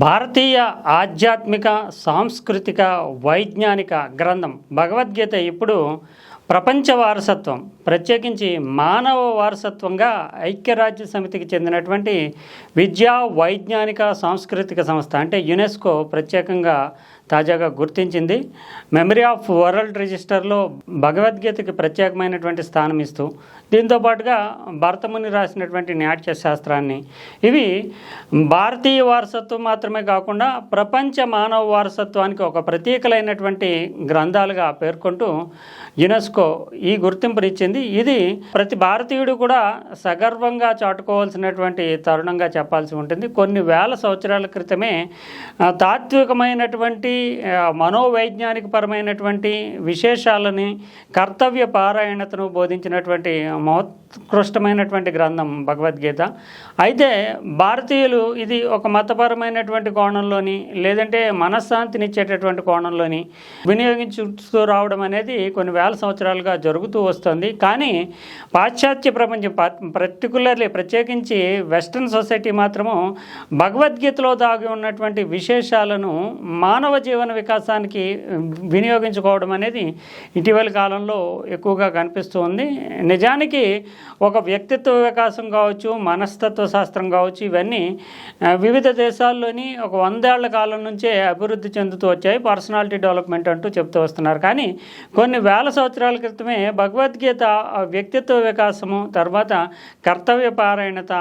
భారతీయ ఆధ్యాత్మిక సాంస్కృతిక వైజ్ఞానిక గ్రంథం భగవద్గీత ఇప్పుడు ప్రపంచ వారసత్వం ప్రత్యేకించి మానవ వారసత్వంగా ఐక్యరాజ్య సమితికి చెందినటువంటి విద్యా వైజ్ఞానిక సాంస్కృతిక సంస్థ అంటే యునెస్కో ప్రత్యేకంగా తాజాగా గుర్తించింది. మెమరీ ఆఫ్ వరల్డ్ రిజిస్టర్లో భగవద్గీతకి ప్రత్యేకమైనటువంటి స్థానం ఇస్తూ దీంతో పాటుగా భరతముని రాసినటువంటి నాట్య శాస్త్రాన్ని. ఇవి భారతీయ వారసత్వం మాత్రమే కాకుండా ప్రపంచ మానవ వారసత్వానికి ఒక ప్రతీకలైనటువంటి గ్రంథాలుగా పేర్కొంటూ యునెస్కో ఈ గుర్తింపునిచ్చింది. ఇది ప్రతి భారతీయుడు కూడా సగర్వంగా చాటుకోవాల్సినటువంటి తరుణంగా చెప్పాల్సి ఉంటుంది. కొన్ని వేల సంవత్సరాల క్రితమే తాత్వికమైనటువంటి మనోవైజ్ఞానిక పరమైనటువంటి విశేషాలని కర్తవ్య పారాయణతను బోధించినటువంటి మహోత్కృష్టమైనటువంటి గ్రంథం భగవద్గీత. అయితే భారతీయులు ఇది ఒక మతపరమైనటువంటి కోణంలోని లేదంటే మనశ్శాంతినిచ్చేటటువంటి కోణంలోని వినియోగించుతూ రావడం అనేది కొన్ని వేల సంవత్సరాలుగా జరుగుతూ వస్తుంది. కానీ పాశ్చాత్య ప్రపంచం పర్టికులర్లీ ప్రత్యేకించి వెస్ట్రన్ సొసైటీ మాత్రము భగవద్గీతలో దాగి ఉన్నటువంటి విశేషాలను మానవ జీవన వికాసానికి వినియోగించుకోవడం అనేది ఇటీవలి కాలంలో ఎక్కువగా కనిపిస్తూ ఉంది. నిజానికి ఒక వ్యక్తిత్వ వికాసం కావచ్చు మనస్తత్వ శాస్త్రం కావచ్చు ఇవన్నీ వివిధ దేశాల్లోని ఒక వందేళ్ళ కాలం నుంచే అభివృద్ధి చెందుతూ వచ్చాయి. పర్సనాలిటీ డెవలప్మెంట్ అంటూ చెప్తూ వస్తున్నారు. కానీ కొన్ని వేల సంవత్సరాల క్రితమే భగవద్గీత వ్యక్తిత్వ వికాసము తర్వాత కర్తవ్య పారాయణత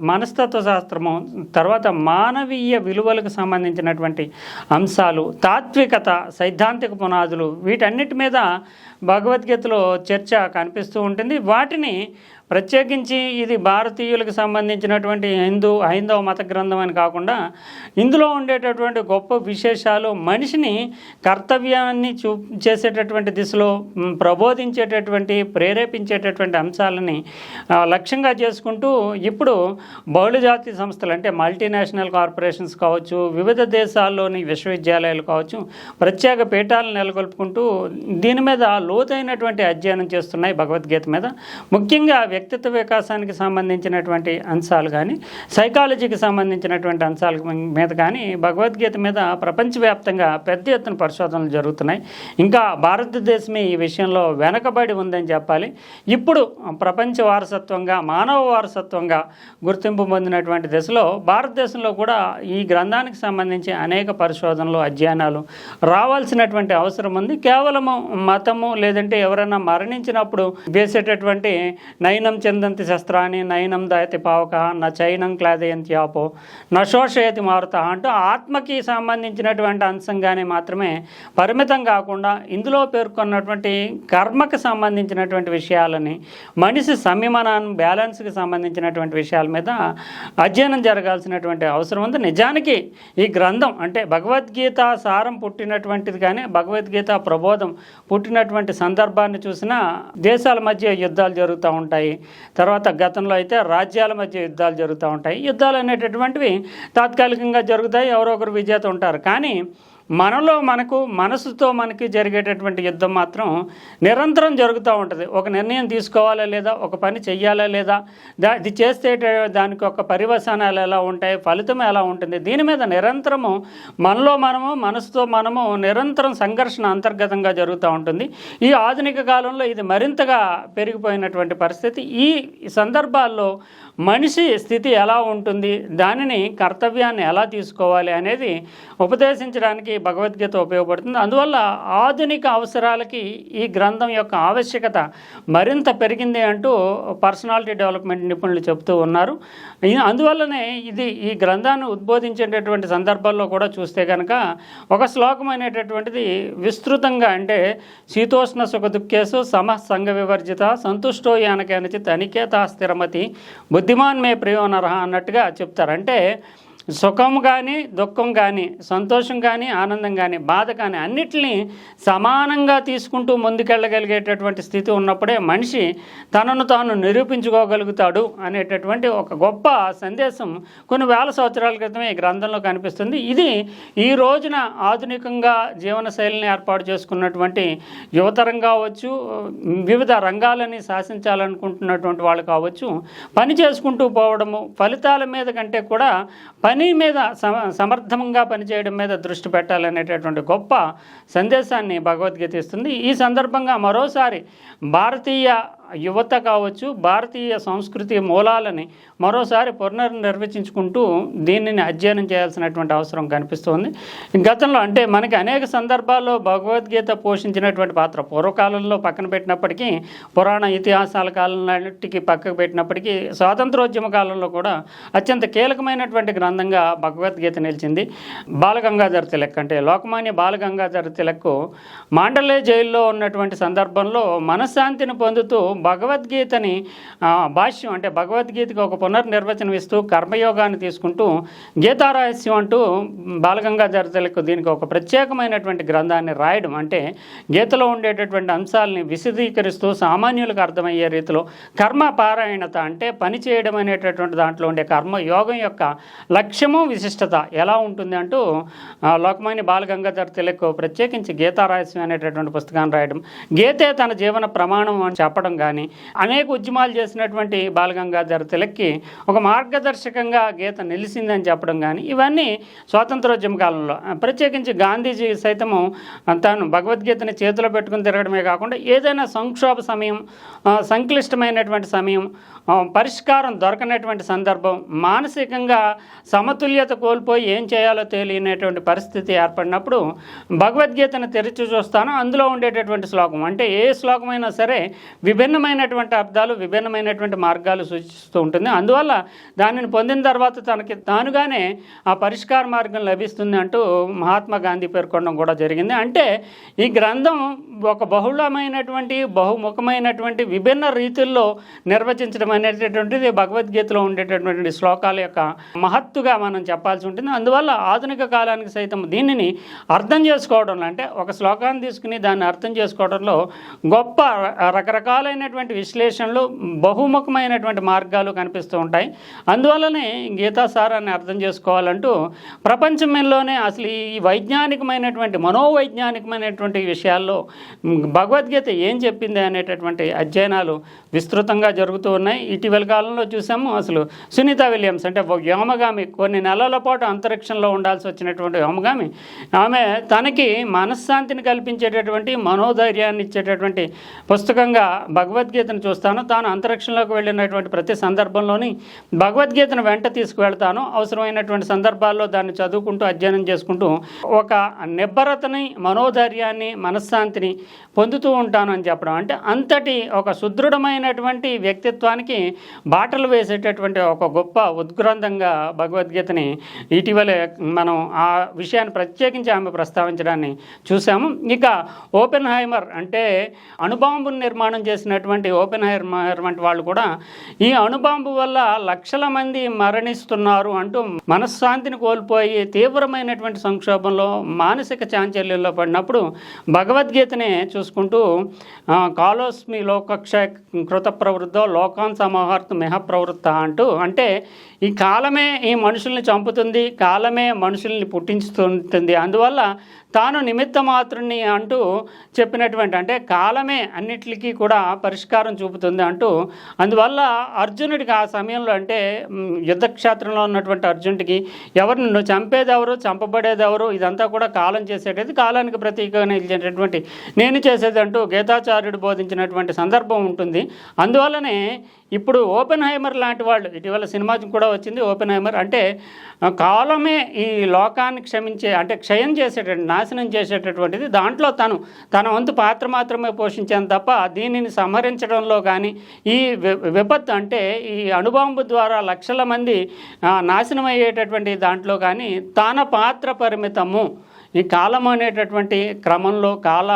మనస్తత్వ శాస్త్రము తర్వాత మానవీయ విలువలకు సంబంధించినటువంటి అంశాలు తాత్వికత సైద్ధాంతిక పునాదులు వీటన్నిటి మీద భగవద్గీతలో చర్చ కనిపిస్తూ ఉంటుంది. వాటిని ప్రత్యేకించి ఇది భారతీయులకు సంబంధించినటువంటి హిందూ హైందవ మత గ్రంథం అని కాకుండా ఇందులో ఉండేటటువంటి గొప్ప విశేషాలు మనిషిని కర్తవ్యాన్ని చూ చేసేటటువంటి దిశలో ప్రబోధించేటటువంటి ప్రేరేపించేటటువంటి అంశాలని లక్ష్యంగా చేసుకుంటూ ఇప్పుడు బహుళజాతి సంస్థలు అంటే మల్టీనేషనల్ కార్పొరేషన్స్ కావచ్చు వివిధ దేశాల్లోని విశ్వవిద్యాలయాలు కావచ్చు ప్రత్యేక పీఠాలను నెలకొల్పుకుంటూ దీని మీద లోతైనటువంటి అధ్యయనం చేస్తున్నాయి భగవద్గీత మీద. ముఖ్యంగా వ్యక్తిత్వ వికాసానికి సంబంధించినటువంటి అంశాలు కానీ సైకాలజీకి సంబంధించినటువంటి అంశాల మీద కానీ భగవద్గీత మీద ప్రపంచవ్యాప్తంగా పెద్ద ఎత్తున పరిశోధనలు జరుగుతున్నాయి. ఇంకా భారతదేశమే ఈ విషయంలో వెనకబడి ఉందని చెప్పాలి. ఇప్పుడు ప్రపంచ వారసత్వంగా మానవ వారసత్వంగా గుర్తింపు పొందినటువంటి దశలో భారతదేశంలో కూడా ఈ గ్రంథానికి సంబంధించి అనేక పరిశోధనలు అధ్యయనాలు రావాల్సినటువంటి అవసరం ఉంది. కేవలము మతము లేదంటే ఎవరైనా మరణించినప్పుడు వేసేటటువంటి నయనం చెందంతి శస్త్రాన్ని నయనం దయతి పావక నా చైనం క్లాదయంతి ఆపో నశోషయతి మారుత అంటూ ఆత్మకి సంబంధించినటువంటి అంశంగానే మాత్రమే పరిమితం కాకుండా ఇందులో పేర్కొన్నటువంటి కర్మకు సంబంధించినటువంటి విషయాలని మనిషి సంయమనాన్ని బ్యాలెన్స్కి సంబంధించినటువంటి విషయాల మీద అధ్యయనం జరగాల్సినటువంటి అవసరం ఉంది. నిజానికి ఈ గ్రంథం అంటే భగవద్గీత సారం పుట్టినటువంటిది కానీ భగవద్గీత ప్రబోధం పుట్టినటువంటి సందర్భాన్ని చూసినా దేశాల మధ్య యుద్ధాలు జరుగుతూ ఉంటాయి. తర్వాత గతంలో అయితే రాజ్యాల మధ్య యుద్ధాలు జరుగుతూ ఉంటాయి. యుద్ధాలు అనేటటువంటివి తాత్కాలికంగా జరుగుతాయి. ఎవరో ఒకరు విజేత ఉంటారు. కానీ మనలో మనకు మనసుతో మనకి జరిగేటటువంటి యుద్ధం మాత్రం నిరంతరం జరుగుతూ ఉంటుంది. ఒక నిర్ణయం తీసుకోవాలా లేదా ఒక పని చెయ్యాలా లేదా దా ఇది చేస్తే దానికి ఒక పరివసనాలు ఎలా ఉంటాయి ఫలితం ఎలా ఉంటుంది దీని మీద నిరంతరము మనలో మనము మనసుతో మనము నిరంతరం సంఘర్షణ అంతర్గతంగా జరుగుతూ ఉంటుంది. ఈ ఆధునిక కాలంలో ఇది మరింతగా పెరిగిపోయినటువంటి పరిస్థితి. ఈ సందర్భాల్లో మనిషి స్థితి ఎలా ఉంటుంది? దానిని కర్తవ్యాన్ని ఎలా తీసుకోవాలి అనేది ఉపదేశించడానికి భగవద్గీత ఉపయోగపడుతుంది. అందువల్ల ఆధునిక అవసరాలకి ఈ గ్రంథం యొక్క ఆవశ్యకత మరింత పెరిగింది అంటూ పర్సనాలిటీ డెవలప్మెంట్ నిపుణులు చెబుతూ ఉన్నారు. అందువల్లనే ఇది ఈ గ్రంథాన్ని ఉద్బోధించేటటువంటి సందర్భాల్లో కూడా చూస్తే కనుక ఒక శ్లోకం అనేటటువంటిది విస్తృతంగా అంటే శీతోష్ణ సుఖ దుఃఖేసు సమ సంఘ వివర్జిత సంతుష్టో యానకేనచిత్ అనికేత స్థిరమతి బుద్ధిమాన్ మే ప్రియ అన్నట్టుగా చెప్తారు. అంటే సుఖం కానీ దుఃఖం కానీ సంతోషం కానీ ఆనందం కానీ బాధ కానీ అన్నిటినీ సమానంగా తీసుకుంటూ ముందుకెళ్ళగలిగేటటువంటి స్థితి ఉన్నప్పుడే మనిషి తనను తాను నిరూపించుకోగలుగుతాడు అనేటటువంటి ఒక గొప్ప సందేశం కొన్ని వేల సంవత్సరాల క్రితమే ఈ గ్రంథంలో కనిపిస్తుంది. ఇది ఈ రోజున ఆధునికంగా జీవనశైలిని ఏర్పాటు చేసుకున్నటువంటి యువతరం కావచ్చు వివిధ రంగాలని శాసించాలనుకుంటున్నటువంటి వాళ్ళు కావచ్చు పని చేసుకుంటూ పోవడము ఫలితాల మీద కంటే కూడా పని పని మీద సమ సమర్థంగా పనిచేయడం మీద దృష్టి పెట్టాలనేటటువంటి గొప్ప సందేశాన్ని భగవద్గీత ఇస్తుంది. ఈ సందర్భంగా మరోసారి భారతీయ యువత కావచ్చు భారతీయ సంస్కృతి మూలాలని మరోసారి పునర్నిర్వచించుకుంటూ దీనిని అధ్యయనం చేయాల్సినటువంటి అవసరం కనిపిస్తోంది. గతంలో అంటే మనకి అనేక సందర్భాల్లో భగవద్గీత పోషించినటువంటి పాత్ర పూర్వకాలంలో పక్కన పెట్టినప్పటికీ పురాణ ఇతిహాసాల కాలంటికి పక్కకు పెట్టినప్పటికీ స్వాతంత్రోద్యమ కాలంలో కూడా అత్యంత కీలకమైనటువంటి గ్రంథంగా భగవద్గీత నిలిచింది. బాలగంగాధర్ తిలక్ అంటే లోకమాన్య బాలగంగాధర్ తిలక్ మాండలే జైల్లో ఉన్నటువంటి సందర్భంలో మనశ్శాంతిని పొందుతూ భగవద్గీతని భాష్యం అంటే భగవద్గీతకి ఒక పునర్నిర్వచనం ఇస్తూ కర్మయోగాన్ని తీసుకుంటూ గీతారహస్యం అంటూ బాలగంగాధర తిలక్ దీనికి ఒక ప్రత్యేకమైనటువంటి గ్రంథాన్ని రాయడం అంటే గీతలో ఉండేటటువంటి అంశాలని విశదీకరిస్తూ సామాన్యులకు అర్థమయ్యే రీతిలో కర్మ పారాయణత అంటే పని చేయడం అనేటటువంటి దాంట్లో ఉండే కర్మ యోగం యొక్క లక్ష్యము విశిష్టత ఎలా ఉంటుంది అంటూ లోకమాన్య బాలగంగాధర తిలక్ ప్రత్యేకించి గీతారహస్యం అనేటటువంటి పుస్తకాన్ని రాయడం. గీతే తన జీవన ప్రమాణం అని చెప్పడం కానీ అనేక ఉద్యమాలు చేసినటువంటి బాలగంగాధర్ తిలక్కి ఒక మార్గదర్శకంగా గీత నిలిచిందని చెప్పడం కానీ ఇవన్నీ స్వాతంత్రోద్యమ కాలంలో. ప్రత్యేకించి గాంధీజీ సైతము తాను భగవద్గీతని చేతిలో పెట్టుకుని తిరగడమే కాకుండా ఏదైనా సంక్షోభ సమయం సంక్లిష్టమైనటువంటి సమయం పరిష్కారం దొరకనటువంటి సందర్భం మానసికంగా సమతుల్యత కోల్పోయి ఏం చేయాలో తెలియనటువంటి పరిస్థితి ఏర్పడినప్పుడు భగవద్గీతను తెరిచి చూస్తాను. అందులో ఉండేటటువంటి శ్లోకం అంటే ఏ శ్లోకమైనా సరే విభిన్న విభిన్నమైనటువంటి అర్థాలు విభిన్నమైనటువంటి మార్గాలు సూచిస్తూ ఉంటుంది. అందువల్ల దానిని పొందిన తర్వాత తనకి తానుగానే ఆ పరిష్కార మార్గం లభిస్తుంది అంటూ మహాత్మా గాంధీ పేర్కొనడం కూడా జరిగింది. అంటే ఈ గ్రంథం ఒక బహుళమైనటువంటి బహుముఖమైనటువంటి విభిన్న రీతుల్లో నిర్వచించడం అనేటటువంటిది భగవద్గీతలో ఉండేటటువంటి శ్లోకాల యొక్క మహత్తుగా మనం చెప్పాల్సి ఉంటుంది. అందువల్ల ఆధునిక కాలానికి సైతం దీనిని అర్థం చేసుకోవడంలో అంటే ఒక శ్లోకాన్ని తీసుకుని దాన్ని అర్థం చేసుకోవడంలో గొప్ప రకరకాలైన రకరకాలైనటువంటి విశ్లేషణలు బహుముఖమైనటువంటి మార్గాలు కనిపిస్తూ ఉంటాయి. అందువల్లనే గీతా సారాన్ని అర్థం చేసుకోవాలంటూ ప్రపంచంలోనే అసలు ఈ వైజ్ఞానికమైనటువంటి మనోవైజ్ఞానికమైనటువంటి విషయాల్లో భగవద్గీత ఏం చెప్పింది అనేటటువంటి అధ్యయనాలు విస్తృతంగా జరుగుతూ ఉన్నాయి. ఇటీవల కాలంలో చూసాము అసలు సునీత విలియమ్స్ అంటే వ్యోమగామి. కొన్ని నెలల పాటు అంతరిక్షంలో ఉండాల్సి వచ్చినటువంటి వ్యోమగామి. ఆమె తనకి మనశ్శాంతిని కల్పించేటటువంటి మనోధైర్యాన్ని ఇచ్చేటటువంటి పుస్తకంగా భగవద్గీతను చూస్తాను తాను అంతరిక్షంలోకి వెళ్ళినటువంటి ప్రతి సందర్భంలోని భగవద్గీతను వెంట తీసుకువెళ్తాను. అవసరమైనటువంటి సందర్భాల్లో దాన్ని చదువుకుంటూ అధ్యయనం చేసుకుంటూ ఒక నిబ్బరతని మనోధైర్యాన్ని మనశ్శాంతిని పొందుతూ ఉంటాను అని చెప్పడం. అంటే అంతటి ఒక సుదృఢమైనటువంటి వ్యక్తిత్వానికి బాటలు వేసేటటువంటి ఒక గొప్ప ఉద్గ్రంథంగా భగవద్గీతని ఇటీవలే మనం ఆ విషయాన్ని ప్రత్యేకించి ఆమె ప్రస్తావించడాన్ని చూసాము ఇక ఓపెన్ హైమర్ అంటే అణుబాంబును నిర్మాణం చేసినటువంటి ఓపెన్ హైర్ వంటి వాళ్ళు కూడా ఈ అణుబాంబు వల్ల లక్షల మంది మరణిస్తున్నారు అంటూ మనశ్శాంతిని కోల్పోయి తీవ్రమైనటువంటి సంక్షోభంలో మానసిక చాంచల్యంలో పడినప్పుడు భగవద్గీతనే చూసుకుంటూ కాలోస్మి లోకక్ష కృత ప్రవృద్ధో లోకాన్ సమాహార్త మెహ ప్రవృత్త అంటూ అంటే ఈ కాలమే ఈ మనుషుల్ని చంపుతుంది కాలమే మనుషుల్ని పుట్టించుతుంటుంది. అందువల్ల తాను నిమిత్త మాత్రుని అంటూ చెప్పినటువంటి అంటే కాలమే అన్నిటికీ కూడా పరిష్కారం చూపుతుంది అంటూ అందువల్ల అర్జునుడికి ఆ సమయంలో అంటే యుద్ధక్షేత్రంలో ఉన్నటువంటి అర్జునుడికి ఎవరిని నిన్ను చంపేదెవరు చంపబడేదెవరు చంపబడేది ఎవరు ఇదంతా కూడా కాలం చేసేటది కాలానికి ప్రతీకగా నిలిచేటటువంటి నేను చేసేది అంటూ గీతాచార్యుడు బోధించినటువంటి సందర్భం ఉంటుంది. అందువల్లనే ఇప్పుడు ఓపెన్ హైమర్ లాంటి వాళ్ళు ఇటీవల సినిమా కూడా వచ్చింది ఓపెన్ హైమర్ అంటే కాలమే ఈ లోకాన్ని క్షమించే అంటే క్షయం చేసేటటువంటి నాశనం చేసేటటువంటిది. దాంట్లో తను తన వంతు పాత్ర మాత్రమే పోషించాను తప్ప దీనిని సంహరించడంలో కానీ ఈ వి- విపత్తు అంటే ఈ అణుబాంబు ద్వారా లక్షల మంది నాశనం అయ్యేటటువంటి దాంట్లో కానీ తన పాత్ర పరిమితము. ఈ కాలం అనేటటువంటి క్రమంలో కాల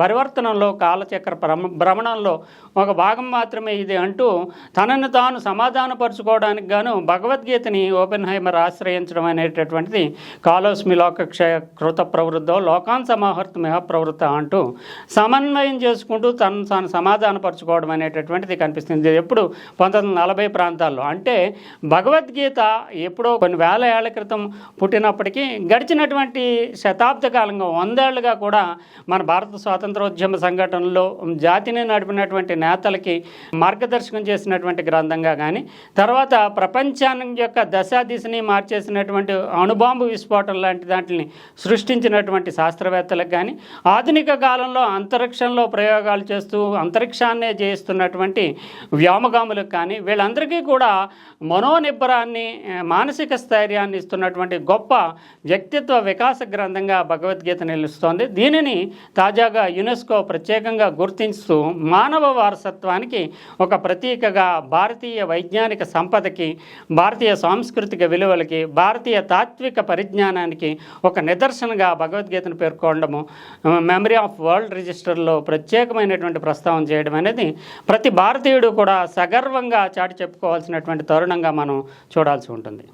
పరివర్తనంలో కాలచక్ర భ్రమ భ్రమణంలో ఒక భాగం మాత్రమే ఇది అంటూ తనను తాను సమాధానపరుచుకోవడానికి గాను భగవద్గీతని ఓపెన్ హైమర్ ఆశ్రయించడం అనేటటువంటిది కాలోస్మి లోకక్షయ కృత ప్రవృద్ధో లోకాన్ సమాహర్త ప్రవృత్త అంటూ సమన్వయం చేసుకుంటూ తను తాను సమాధానపరుచుకోవడం అనేటటువంటిది కనిపిస్తుంది. ఎప్పుడు పంతొమ్మిది వందల నలభై ప్రాంతాల్లో. అంటే భగవద్గీత ఎప్పుడో కొన్ని వేల ఏళ్ళ క్రితం పుట్టినప్పటికీ గడిచినటువంటి శతాబ్ద కాలంగా వందేళ్ళుగా కూడా మన భారత స్వాతంత్రోద్యమ సంఘటనలో జాతిని నడిపినటువంటి నేతలకి మార్గదర్శకం చేసినటువంటి గ్రంథంగా కానీ తర్వాత ప్రపంచాన్ని యొక్క దశా దిశని మార్చేసినటువంటి అణుబాంబు విస్ఫోటం లాంటి దాంట్ని సృష్టించినటువంటి శాస్త్రవేత్తలకు కానీ ఆధునిక కాలంలో అంతరిక్షంలో ప్రయోగాలు చేస్తూ అంతరిక్షాన్నే చేయిస్తున్నటువంటి వ్యోమగాములకు కానీ వీళ్ళందరికీ కూడా మనోనిబ్బరాన్ని మానసిక స్థైర్యాన్ని ఇస్తున్నటువంటి గొప్ప వ్యక్తిత్వ వికాస గ్రంథం గ్రంథంగా భగవద్గీత నిలుస్తోంది. దీనిని తాజాగా యునెస్కో ప్రత్యేకంగా గుర్తిస్తూ మానవ వారసత్వానికి ఒక ప్రతీకగా భారతీయ వైజ్ఞానిక సంపదకి భారతీయ సాంస్కృతిక విలువలకి భారతీయ తాత్విక పరిజ్ఞానానికి ఒక నిదర్శనగా భగవద్గీతను పేర్కొనడము మెమరీ ఆఫ్ వరల్డ్ రిజిస్టర్లో ప్రత్యేకమైనటువంటి ప్రస్తావన చేయడం అనేది ప్రతి భారతీయుడు కూడా సగర్వంగా చాటి చెప్పుకోవాల్సినటువంటి తరుణంగా మనం చూడాల్సి ఉంటుంది.